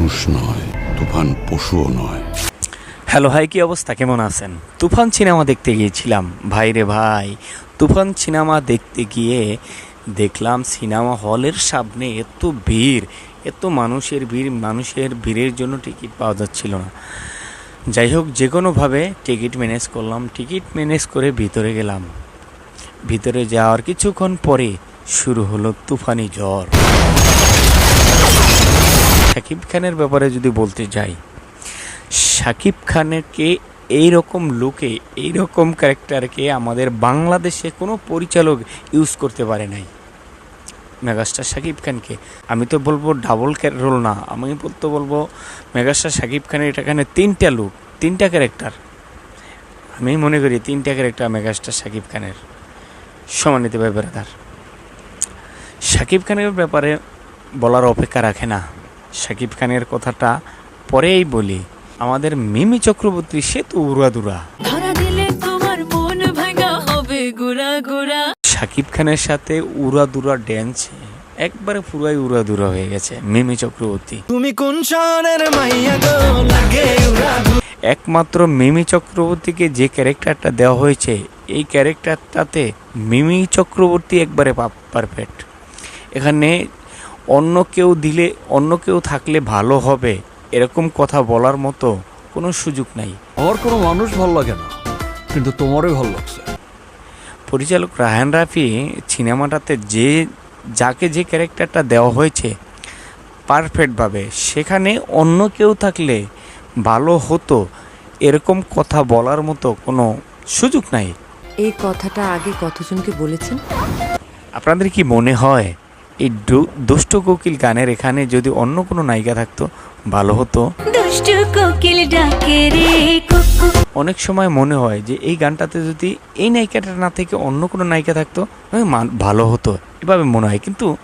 মানুষ নয়, তুফান পশুও নয়। হ্যালো ভাই কি অবস্থা? কেমন আছেন? তুফান সিনেমা দেখতে গিয়েছিলাম। ভাই রে ভাই, তুফান সিনেমা দেখতে গিয়ে দেখলাম সিনেমা হলের সামনে এত ভিড়, এত মানুষের ভিড়, মানুষের ভিড়ের জন্য টিকিট পাওয়া যাচ্ছিল না। যাই হোক, যে কোনোভাবে টিকিট ম্যানেজ করলাম, টিকিট ম্যানেজ করে ভিতরে গেলাম। ভিতরে যাওয়ার কিছুক্ষণ পরে শুরু হলো তুফানি ঝড়। শাকিব খানের ব্যাপারে যদি বলতে যাই শাকিব খানকে এই রকম লুকে এই রকম ক্যারেক্টারকে আমাদের বাংলাদেশে কোনো পরিচালক ইউজ করতে পারে নাই। মেগাস্টার শাকিব খানকে। আমি তো বলব ডাবল রোল না, আমি বলতে বলব মেগাস্টার শাকিব খানের এখানে তিনটা লুক তিনটা ক্যারেক্টার। আমি মনে করি তিনটা ক্যারেক্টার মেগাস্টার শাকিব খানের। সমানিত ব্যাপারদার শাকিব খানের ব্যাপারে বলার অপেক্ষা রাখে না। শাকিব খানের কথাটা পরেই বলি। আমাদের মিমি চক্রবর্তী সে তো উড়াদুরা। ধরা দিলে তোমার মন ভাঙা হবে গুড়া গুড়া। শাকিব খানের সাথে উড়াদুরা ড্যান্স একবারে পুরাই উড়াদুরা হয়ে গেছে মিমি চক্রবর্তী। তুমি কোন শহরের মাইয়া গো? লাগে উড়া একমাত্র মিমি চক্রবর্তীকে যে ক্যারেক্টারটা দেওয়া হয়েছে এই ক্যারেক্টারটাতে মিমি চক্রবর্তী একবারে পারফেক্ট এখানে অন্য কেউ দিলে অন্য কেউ থাকলে ভালো হবে এরকম কথা বলার মতো কোনো সুযোগ নাই। আমার কোনো মানুষ ভালো লাগে না কিন্তু তোমারই ভালো লাগছে। পরিচালক রাহান রাফি সিনেমাটাতে যে যাকে যে ক্যারেক্টারটা দেওয়া হয়েছে পারফেক্টভাবে সেখানে অন্য কেউ থাকলে ভালো হতো এরকম কথা বলার মতো কোনো সুযোগ নাই। এই কথাটা আগে কতজনকে বলেছেন? আপনাদের কি মনে হয় এই দুষ্ট কোকিল গানের এখানে যদি অন্য কোনো নায়িকা থাকতো ভালো হতো। অনেক সময় মনে হয় যে এই গানটাতে যদি এই নায়িকাটা না থেকে অন্য কোনো নায়িকা থাকতো হ্যাঁ, ভালো হতো। এভাবে মনে হয়। কিন্তু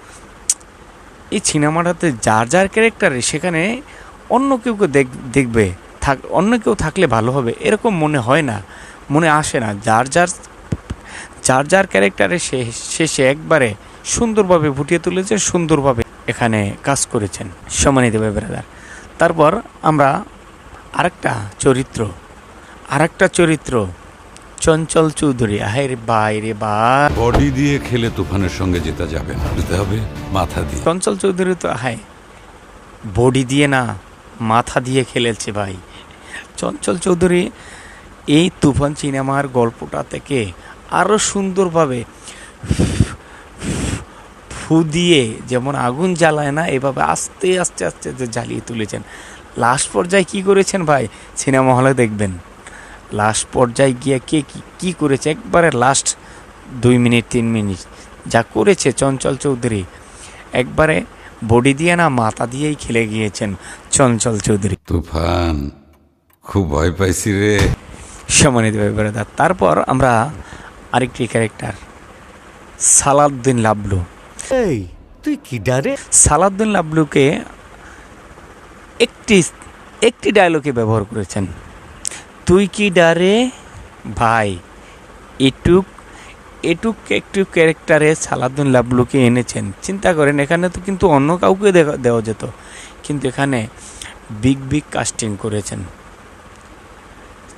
এই সিনেমাটাতে যার যার ক্যারেক্টারে সেখানে অন্য কেউ কেউ দেখ- দেখবে থাক অন্য কেউ থাকলে ভালো হবে এরকম মনে হয় না। মনে আসে না। যার যার যার যার ক্যারেক্টারে সে শেষে একবারে সুন্দরভাবে ফুটিয়ে তুলেছে সুন্দরভাবে এখানে কাজ করেছেন। সম্মানিত ব্যাপারদার তারপর আমরা আরেকটা চরিত্র আরেকটা চরিত্র চঞ্চল চৌধুরী। আহের বাইরে বা বডি দিয়ে খেলে তুফানের সঙ্গে যেতে যাবে না যেতে হবে? মাথা দিয়ে। চঞ্চল চৌধুরী তো হায় বডি দিয়ে না মাথা দিয়ে খেলেছে ভাই। চঞ্চল চৌধুরী এই তুফান সিনেমার গল্পটা থেকে আরও সুন্দরভাবে ফু দিয়ে যেমন আগুন জ্বালায় না এভাবে আস্তে আস্তে আস্তে আস্তে জ্বালিয়ে তুলেছেন। লাস্ট পর্যায়ে কি করেছেন ভাই? সিনেমা হলে দেখবেন। লাস্ট পর্যায়ে গিয়ে কে কি কী করেছে? একবারে লাস্ট দুই মিনিট তিন মিনিট। যা করেছে চঞ্চল চৌধুরী। একবারে বডি দিয়ে না মাথা দিয়েই খেলে গিয়েছেন চঞ্চল চৌধুরী। তুফান খুব ভয় পাইছি রে। সম্মানিত ব্যাপারদার তারপর আমরা আরেকটি ক্যারেক্টার সালাউদ্দিন লাবলু। এই, তুই কি ডারে? সালাউদ্দিন লাবলুকে একটি একটি ডায়লগে ব্যবহার করেছেন। তুই কি ডারে? ভাই, এটুক এটুক একটু ক্যারেক্টারে সালাউদ্দিন লাবলুকে এনেছেন। চিন্তা করেন, এখানে তো কিন্তু অন্য কাউকে দেওয়া যেত। কিন্তু এখানে বিগ বিগ কাস্টিং করেছেন।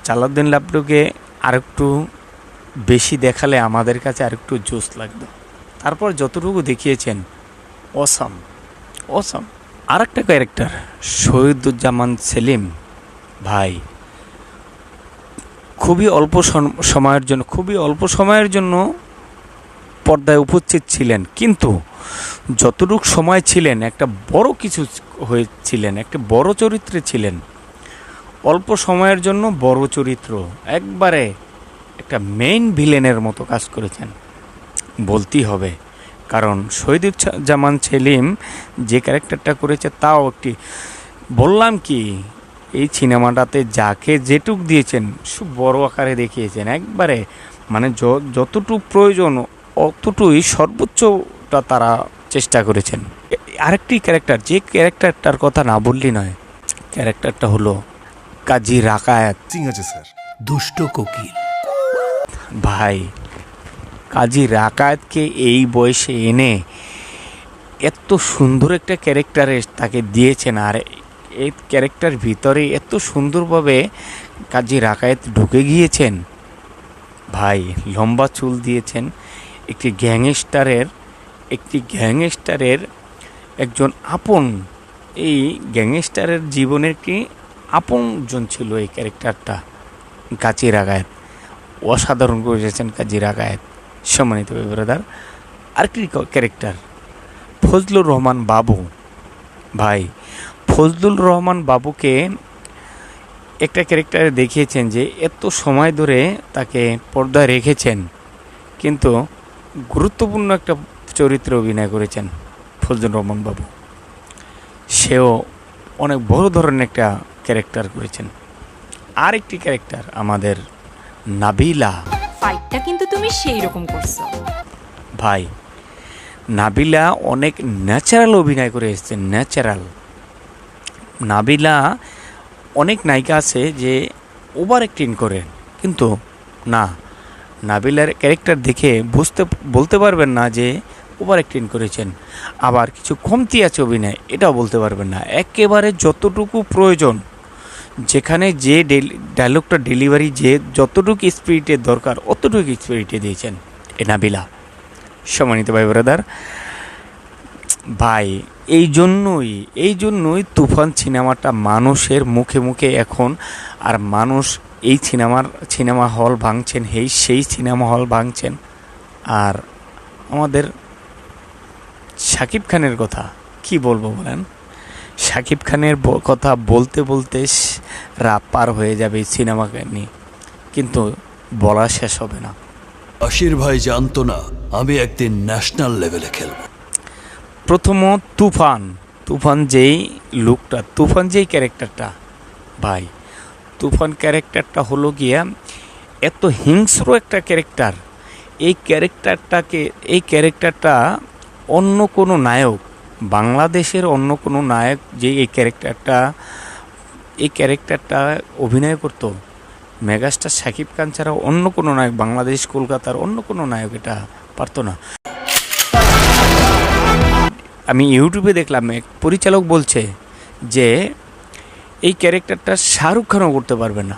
সালাউদ্দিন লাবলুকে আরেকটু বেশি দেখালে আমাদের কাছে আরেকটু জোশ লাগতো। তারপর যতটুকু দেখিয়েছেন অসাম অসাম আর একটা ক্যারেক্টার শহীদুজ্জামান সেলিম ভাই। খুবই অল্প সম- সময়ের জন্য, খুবই অল্প সময়ের জন্য পর্দায় উপস্থিত ছিলেন, কিন্তু যতটুক সময় ছিলেন, একটা বড় কিছু হয়েছিলেন, একটা বড় চরিত্রে ছিলেন। অল্প সময়ের জন্য বড় চরিত্র, একবারে একটা মেইন ভিলেনের মতো কাজ করেছেন। বলতেই হবে। কারণ শহীদুল জামান সেলিম যে ক্যারেক্টারটা করেছে তাও একটি বললাম কি এই সিনেমাটাতে যাকে যেটুক দিয়েছেন খুব বড় আকারে দেখিয়েছেন। একবারে মানে যতটুক প্রয়োজন অতটুকুই সর্বোচ্চটা তারা চেষ্টা করেছেন। আরেকটি ক্যারেক্টার যে ক্যারেক্টারটার কথা না বললি নয় ক্যারেক্টারটা হলো কাজী রাকায়াত। ঠিক আছে স্যার। দুষ্ট কোকিল। ভাই কাজী রাকায়াতকে এই বয়সে এনে এত সুন্দর একটা ক্যারেক্টারে তাকে দিয়েছেন, আর এই ক্যারেক্টার ভিতরে এত সুন্দরভাবে কাজী রাকায়েত ঢুকে গিয়েছেন। ভাই, লম্বা চুল দিয়েছেন, একটি গ্যাংস্টারের একটি গ্যাংস্টারের একজন আপন, এই গ্যাংস্টারের জীবনের কি আপনজন ছিল এই ক্যারেক্টারটা? কাজী রাগায়েত অসাধারণ করেছেন কাজী রাগায়েত সম্মানিত ব্রাদার, আরেকটি ক্যারেক্টার ফজলুর রহমান বাবু। ভাই ফজলুল রহমান বাবুকে একটা ক্যারেক্টারে দেখিয়েছেন যে এত সময় ধরে তাকে পর্দায় রেখেছেন, কিন্তু গুরুত্বপূর্ণ একটা চরিত্রে অভিনয় করেছেন ফজলুর রহমান বাবু। সেও অনেক বড় ধরনের একটা ক্যারেক্টার করেছেন। আর একটি ক্যারেক্টার আমাদের নাবিলা। ফাইটটা কিন্তু তুমি সেই রকম করছ। ভাই, নাবিলা অনেক ন্যাচারাল অভিনয় করে এসেছেন ন্যাচারাল নাবিলা অনেক নায়িকা আছে যে ওভার অ্যাক্টিং করেন কিন্তু না, নাবিলার ক্যারেক্টার দেখে বুঝতে, বলতে পারবেন না যে ওভার অ্যাক্টিং করেছেন। আবার কিছু কমতি আছে অভিনয়, এটাও বলতে পারবেন না। একেবারে যতটুকু প্রয়োজন যেখানে যে ডায়লগটা ডেলিভারি যে যতটুকু স্পিরিটের দরকার অতটুকু স্পিরিটে দিয়েছেন এ নাবিলা সম্মানিত ভাই, ব্রাদার, ভাই, এই জন্যই এই জন্যই তুফান সিনেমাটা মানুষের মুখে মুখে এখন, আর মানুষ এই সিনেমার, সিনেমা হল ভাঙছেন এই সেই সিনেমা হল ভাঙছেন। আর আমাদের শাকিব খানের কথা কি বলব বলেন? শাকিব খানের কথা বলতে বলতে রাত পার হয়ে যাবে এই সিনেমাকে নিয়ে। কিন্তু বলা শেষ হবে না। আশির ভাই জানতো না আমি একদিন ন্যাশনাল লেভেলে খেলব। প্রথম তুফান। তুফান যেই লুকটা তুফান যেই ক্যারেক্টারটা ভাই। তুফান ক্যারেক্টারটা হলো গিয়া এত হিংস্র একটা ক্যারেক্টার। এই ক্যারেক্টারটাকে এই ক্যারেক্টারটা অন্য কোনো নায়ক বাংলাদেশের অন্য কোনো নায়ক যে এই ক্যারেক্টারটা এই ক্যারেক্টারটা অভিনয় করত মেগাস্টার শাকিব খান ছাড়া অন্য কোনো নায়ক বাংলাদেশ কলকাতার অন্য কোনো নায়ক এটা পারতো না। আমি ইউটিউবে দেখলাম এক পরিচালক বলছে যে এই ক্যারেক্টারটা শাহরুখ খানও করতে পারবে না।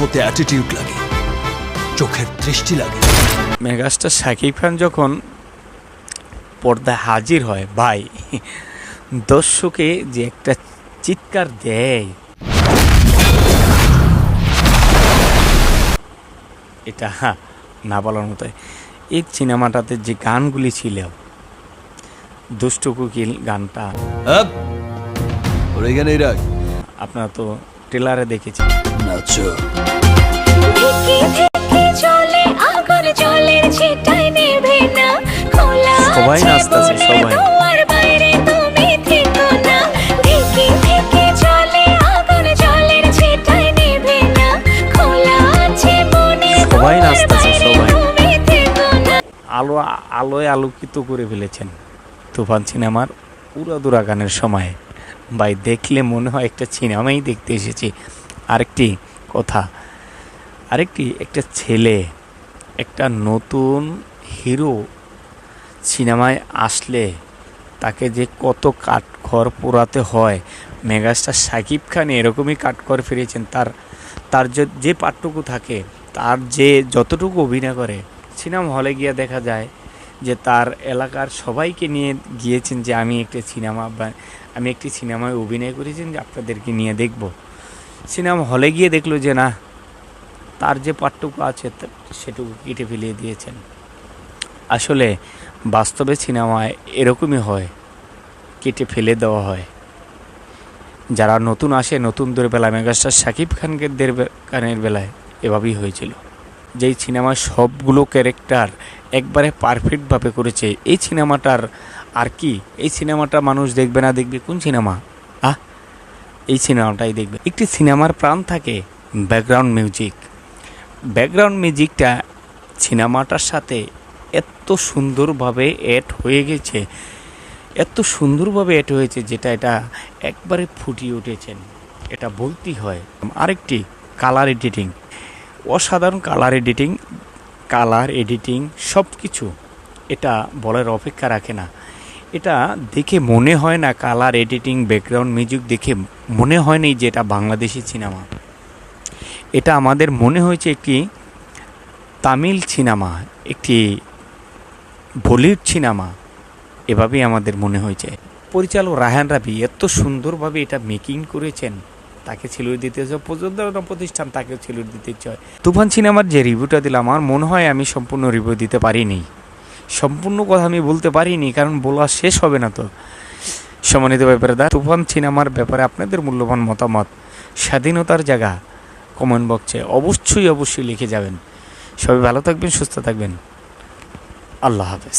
হতে অ্যাটিটিউড লাগে চোখের দৃষ্টি লাগে। মেগাস্টার শাকিব খান যখন পর্দায় হাজির হয় ভাই। দর্শকে যে একটা চিৎকার দেয়। এটা না বলার মতো এই সিনেমাটাতে যে গানগুলি ছিল দুষ্টু কুকিল গানটা। আপনারা তো ট্রেলারে দেখেছেন। চলে জলের ছিটায় না। সবাই নাচতেছে সবাই। সবাই নাচতাছে, সবাই। আলো আলোয় আলোকিত করে ফেলেছেন তুফান সিনেমার উড়াদুরা গানের সময়। ভাই দেখলে মনে হয় একটা সিনেমাই দেখতে এসেছি। আরেকটি কথা আরেকটি একটা ছেলে একটা নতুন হিরো সিনেমায় আসলে তাকে যে কত কাঠখড় পোড়াতে হয়, মেগাস্টার সাকিব খান এরকমই কাঠখড় ফিরেছেন তার তার যে যে পাঠটুকু থাকে, তার যে যতটুকু অভিনয় করে, সিনেমা হলে গিয়ে দেখা যায় যে তার এলাকার সবাইকে নিয়ে গিয়েছেন যে আমি একটি সিনেমা বা, আমি একটি সিনেমায় অভিনয় করেছেন যে আপনাদেরকে নিয়ে দেখব। সিনেমা হলে গিয়ে দেখল যে না, তার যে পাঠটুকু আছে সেটুকু কেটে ফেলিয়ে দিয়েছেন। আসলে বাস্তবে সিনেমায় এরকমই হয়, কেটে ফেলে দেওয়া হয়। যারা নতুন আসে নতুনদের বেলায়, মেগাস্টার শাকিব খানকে দের খানের বেলায় এভাবেই হয়েছিল। যেই সিনেমার সবগুলো ক্যারেক্টার একবারে পারফেক্টভাবে করেছে, এই সিনেমাটার আর কি? এই সিনেমাটা মানুষ দেখবে না দেখবে কোন সিনেমা? আহ! এই সিনেমাটাই দেখবে। একটি সিনেমার প্রাণ থাকে ব্যাকগ্রাউন্ড মিউজিক। ব্যাকগ্রাউন্ড মিউজিকটা সিনেমাটার সাথে এত সুন্দরভাবে অ্যাড হয়ে গেছে। এত সুন্দরভাবে অ্যাড হয়েছে যেটা এটা একবারে ফুটিয়ে উঠেছেন। এটা বলতেই হয়। আরেকটি কালার এডিটিং অসাধারণ কালার এডিটিং কালার এডিটিং সব কিছু এটা বলার অপেক্ষা রাখে না। এটা দেখে মনে হয় না কালার এডিটিং ব্যাকগ্রাউন্ড মিউজিক দেখে মনে হয়নি যে এটা বাংলাদেশি সিনেমা এটা আমাদের মনে হয়েছে একটি তামিল সিনেমা একটি বলিউড সিনেমা, এভাবেই আমাদের মনে হয়েছে। পরিচালক রাহান রাবি এত সুন্দরভাবে এটা মেকিং করেছেন, তাকে ছেলুর দিতে চায় প্রযোজনা প্রতিষ্ঠান তাকেও ছেলুর দিতে চায়। তুফান সিনেমার যে রিভিউটা দিলাম, আমার মনে হয় আমি সম্পূর্ণ রিভিউ দিতে পারিনি। সম্পূর্ণ কথা আমি বলতে পারিনি, কারণ বলা শেষ হবে না তো। সম্মানিত ব্যাপারে দা তুফান সিনেমার ব্যাপারে আপনাদের মূল্যবান মতামত, স্বাধীনতার জায়গা কমেন্ট বক্সে অবশ্যই অবশ্যই লিখে যাবেন। সবাই ভালো থাকবেন, সুস্থ থাকবেন। আল্লাহ হাফেজ।